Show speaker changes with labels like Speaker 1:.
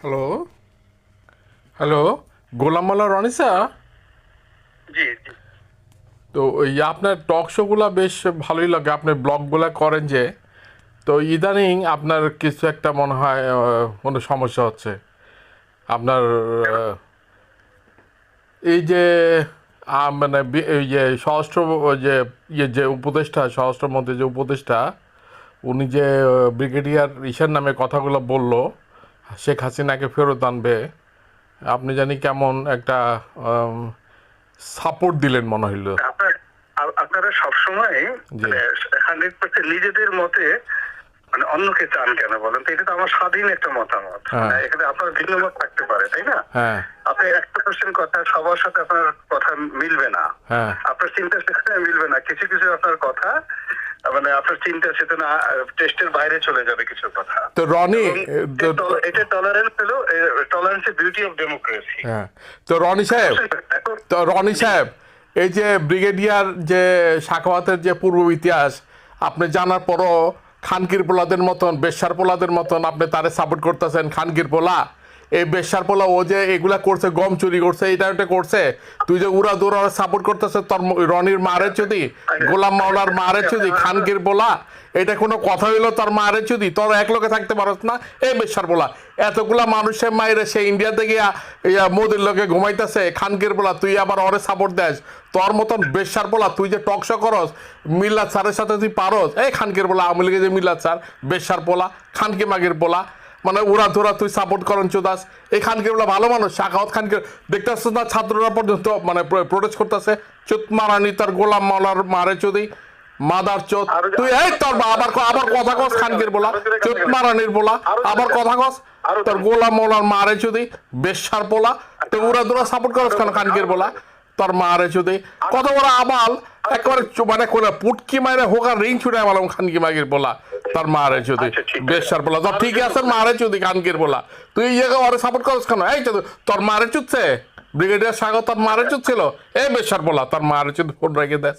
Speaker 1: Hello hello গোলাম মাল্লা রনিসা?
Speaker 2: জি
Speaker 1: তো ওই আপনার টক শোগুলো বেশ ভালোই লাগে আপনি ব্লগগুলো করেন যে। তো ইদানিং আপনার কিছু একটা মনে হয় কোনো সমস্যা হচ্ছে। আপনার এই যে মানে এই যে স্বরাষ্ট্র যে ইয়ে যে উপদেষ্টা স্বরাষ্ট্রমন্ত্রী যে উপদেষ্টা উনি যে ব্রিগেডিয়ার ইসের নামে কথাগুলো বলল শেখ হাসিনাকে ফেরত আনবে। আপনি জানি কেমন একটা সাপোর্ট দিলেন মনে হইল।
Speaker 2: আপনার সবসময় হান্ড্রেড পার্সেন্ট নিজেদের মতে মানে অন্যকে চান কেন বলেন তো? এটা তো আমার স্বাধীন একটা মতামত।
Speaker 1: হ্যাঁ।
Speaker 2: মানে এখানে আপনার ভিন্ন মত থাকতে পারে তাই না?
Speaker 1: হ্যাঁ।
Speaker 2: আপনি একটা পার্সেন্ট কথা সবার সাথে আপনার কথা মিলবে না।
Speaker 1: হ্যাঁ।
Speaker 2: আপনার চিন্তা মিলবে না। কিছু কিছু আপনার কথা মানে আপনার চিন্তা চেতনা টেস্টের বাইরে চলে যাবে কিছু কথা।
Speaker 1: তো রনি
Speaker 2: এটা- টলারেন্স হলো টলারেন্স বিউটি অফ ডেমোক্রেসি
Speaker 1: তো রনি সাহেব তো রনি সাহেব এই যে ব্রিগেডিয়ার যে সাখাওয়াতের যে পূর্ব ইতিহাস আপনি জানার পরও খানকির পোলাদের মতন বেশ্যার পোলাদের মতন আপনি তারে সাপোর্ট করতেছেন খানকির পোলা। এই বেশ্যার পোলা ও যে এগুলা করছে, গম চুরি করছে, এটা ওটা করছে। তুই যে উড়া দৌড়া সাপোর্ট করতেছে, তোর রনির মারে চুদি, গোলাম মাওলার মারে চুদি, খানকির পোলা, এটা কোনো কথা হইল তোর মারে চুদি? তোর এক লোকে থাকতে পারস না? এই বেশ্যার পোলা, এতগুলা মানুষের মায়ের সে ইন্ডিয়াতে গিয়া, ইয়া মোদির লোকে ঘুমাইতেছে, খানকির পোলা, তুই আবার ওরে সাপোর্ট দেস। তোর মতন বেশ্যার পোলা, তুই যে টকশো করস, মিল্লাত স্যারের সাথে তুই পারস? এই খানকির পোলা, আওয়ামী লীগের যে মিল্লাত স্যার বেশ্যার পোলা, খানকি মাগির পোলা মানে উড়া ধরা তুই সাপোর্ট করেন চুদাস। এই খানকির পোলা ভালো মানুষ শাখাওয়াত খানকে দেখতেছিস না ছাত্ররা পর্যন্ত মানে প্রোটেস্ট করতেছে। চুত মারানি তার গোলাম মাওলার মারে চুদি। মাদার চোদ। তুই এই তোর আবার আবার কথা কস খানকির বলা। চুত মারানির বলা। আবার
Speaker 2: কথা
Speaker 1: কস। তোর। গোলাম মোলার মারে চুদি। বেশ্যার পোলা। তো উড়া দুরা সাপোর্ট করস কেন খানকির বলা? তোর মারে চুদি। কত বড় আবাল। একেবারে মানে কোন পুটকি মারে হোকা রিং ছুটে মালাম খানকি মাগির বলা। তোর মারে চুদি বেশার বলা তোর ঠিক আছে মারে চুদি কানকির বলা। তুই এই জায়গায় ওরে সাপোর্ট করছ কেন? এই চৌধুরী তোর মারে চুতছে। ব্রিগেডিয়ার স্বাগত তার মারে চুদ ছিল এই বেশার বলা তোর মারে চুদ ফোন রেখে দেস।